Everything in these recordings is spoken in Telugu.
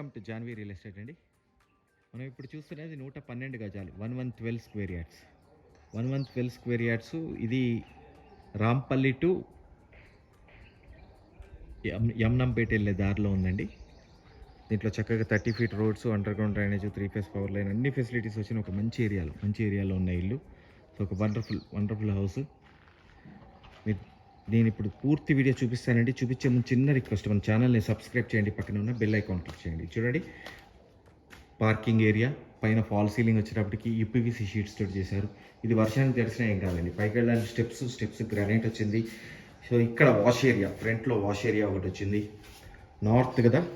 Welcome to Janvi real estate అండి. మనం ఇప్పుడు చూస్తున్నది నూట పన్నెండు గజాలు one one twelve square yards. One one twelve square yards ఇది రాంపల్లి టు యమ్- యమ్నంపేట వెళ్ళే దారిలో ఉందండి. దీంట్లో చక్కగా thirty feet roads underground drainage three phase power line అన్ని ఫెసిలిటీస్ వచ్చిన ఒక మంచి ఏరియాలో మంచి ఏరియాలో ఉన్న ఇల్లు. సో ఒక వండర్ఫుల్ వండర్ఫుల్ హౌస్. మీరు నేను ఇప్పుడు పూర్తి వీడియో చూపిస్తానండి. చూపించే ముందు చిన్న రిక్వెస్ట్ మన ఛానల్ని సబ్స్క్రైబ్ చేయండి. పక్కన ఉన్న బెల్ ఐకాన్ క్లిక్ చేయండి. చూడండి. పార్కింగ్ ఏరియా పైన ఫాల్ సీలింగ్ వచ్చేటప్పటికి యూపీవీసీ షీట్స్ తోటి చేశారు. ఇది వర్షానికి తెలిసినా ఏం కాదండి. పైకి వెళ్ళడానికి స్టెప్స్ స్టెప్స్ గ్రానైట్ వచ్చింది. సో ఇక్కడ వాష్ ఏరియా ఫ్రంట్లో వాష్ ఏరియా ఒకటి వచ్చింది. నార్త్ కదా?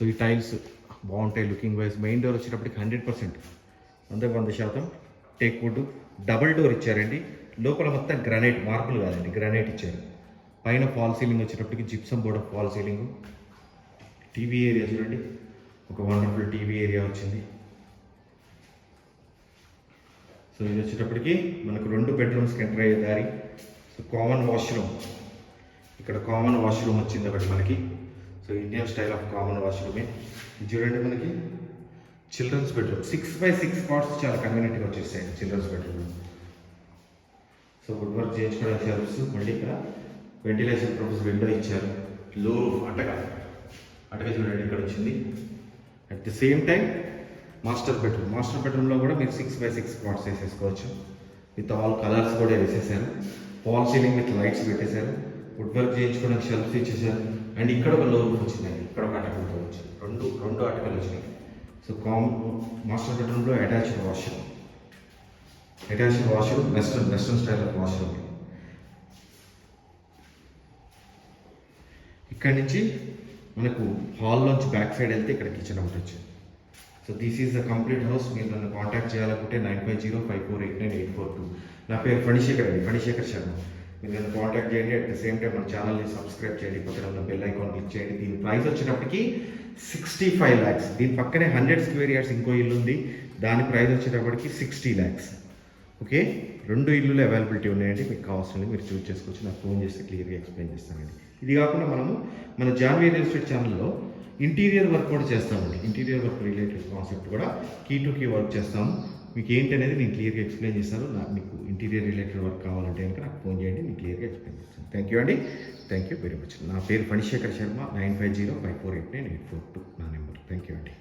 సో ఈ టైల్స్ బాగుంటాయి లుకింగ్ వైజ్. మెయిన్ డోర్ వచ్చేటప్పటికి హండ్రెడ్ పర్సెంట్ అంతే వంద శాతం టేక్ వుడ్ డబల్ డోర్ ఇచ్చారండి. లోపల మొత్తం గ్రానైట్ మార్బుల్ కాదండి గ్రానైట్ ఇచ్చారు. పైన ఫాల్ సీలింగ్ వచ్చేటప్పటికి gypsum board fall ceiling. TV area చూడండి. ఒక వండర్ఫుల్ టీవీ ఏరియా వచ్చింది. సో ఇది వచ్చేటప్పటికి మనకు రెండు బెడ్రూమ్స్కి ఎంటర్ అయ్యే దారి. So common washroom. ఇక్కడ కామన్ వాష్రూమ్ వచ్చింది ఒకటి మనకి. So Indian style of common వాష్రూమే. చూడండి మనకి. Children's bedroom. Six by six parts చాలా కన్వీనియంట్గా వచ్చేసాయండి children's bedroom. So wood work చేయించుకోవడానికి షెల్ఫ్స్ మళ్ళీ ఇక్కడ వెంటిలేషన్ పర్పస్ విండో ఇచ్చారు. లో అటక. అటక చూడండి ఇక్కడ వచ్చింది. At the same time master bedroom master బెడ్రూమ్లో కూడా మీరు సిక్స్ బై సిక్స్ పార్ట్స్ వేసేసుకోవచ్చు. విత్ ఆల్ కలర్స్ కూడా వేసేసారు. ఫాల్ సీలింగ్ విత్ లైట్స్ పెట్టేశారు. వుడ్ వర్క్ చేయించుకోవడానికి షెల్ఫ్స్ ఇచ్చేసారు అండ్ ఇక్కడ ఒక లోన్ వచ్చిందండి. ఇక్కడ ఒక అటకలతో వచ్చింది. రెండు రెండు అటకలు వచ్చినాయి. సో కామ్ మాస్టర్ బెడ్రూమ్లో attached washroom attached washroom western western style of washroom ఇక్కడ నుంచి మనకు హాల్లోంచి బ్యాక్ సైడ్ వెళ్తే ఇక్కడ కిచెన్ ఒకటి వచ్చింది. So this is the complete house మీరు నన్ను కాంటాక్ట్ చేయాలనుకుంటే nine five zero five four eight nine eight four two నా పేరు ఫణిశేఖర్ అండి. ఫణిశేఖర్ శర్మ. మీరు నేను కాంటాక్ట్ చేయండి. అట్ ద సేమ్ టైం మన ఛానల్ని సబ్స్క్రైబ్ చేయండి. పక్కన ఉన్న బెల్ ఐకాన్ క్లిక్ చేయండి. దీని ప్రైస్ వచ్చేటప్పటికి సిక్స్టీ ఫైవ్ ల్యాక్స్ దీని పక్కనే హండ్రెడ్ స్క్వేర్ యార్డ్స్ ఇంకో ఇల్లు ఉంది. దాని ప్రైస్ వచ్చేటప్పటికి సిక్స్టీ ల్యాక్స్ ఓకే రెండు ఇల్లులు అవైలబిలిటీ ఉన్నాయండి. మీకు కావాల్సింది మీరు చూస్ చేసుకోవచ్చు. నాకు ఫోన్ చేస్తే క్లియర్గా ఎక్స్ప్లెయిన్ చేస్తానండి ఇది కాకుండా మనము మన జాన్వీ రియల్ ఎస్టేట్ ఛానల్లో ఇంటీరియర్ వర్క్ కూడా చేస్తామండి. ఇంటీరియర్ వర్క్ రిలేటెడ్ కాన్సెప్ట్ కూడా కీ టు కీ వర్క్ చేస్తాము. మీకు ఏంటి అనేది నేను క్లియర్గా ఎక్స్ప్లెయిన్ చేస్తాను. నాకు మీకు ఇంటీరియర్ రిలేటెడ్ వర్క్ కావాలంటే కనుక నాకు ఫోన్ చేయండి నేను క్లియర్గా ఎక్స్ప్లెయిన్ చేస్తాను. థ్యాంక్ యూ అండి. థ్యాంక్ యూ వెరీ మచ్ నా పేరు Phanishekar Sharma nine five zero five four eight nine eight four two నా నెంబర్. థ్యాంక్ యూ అండి.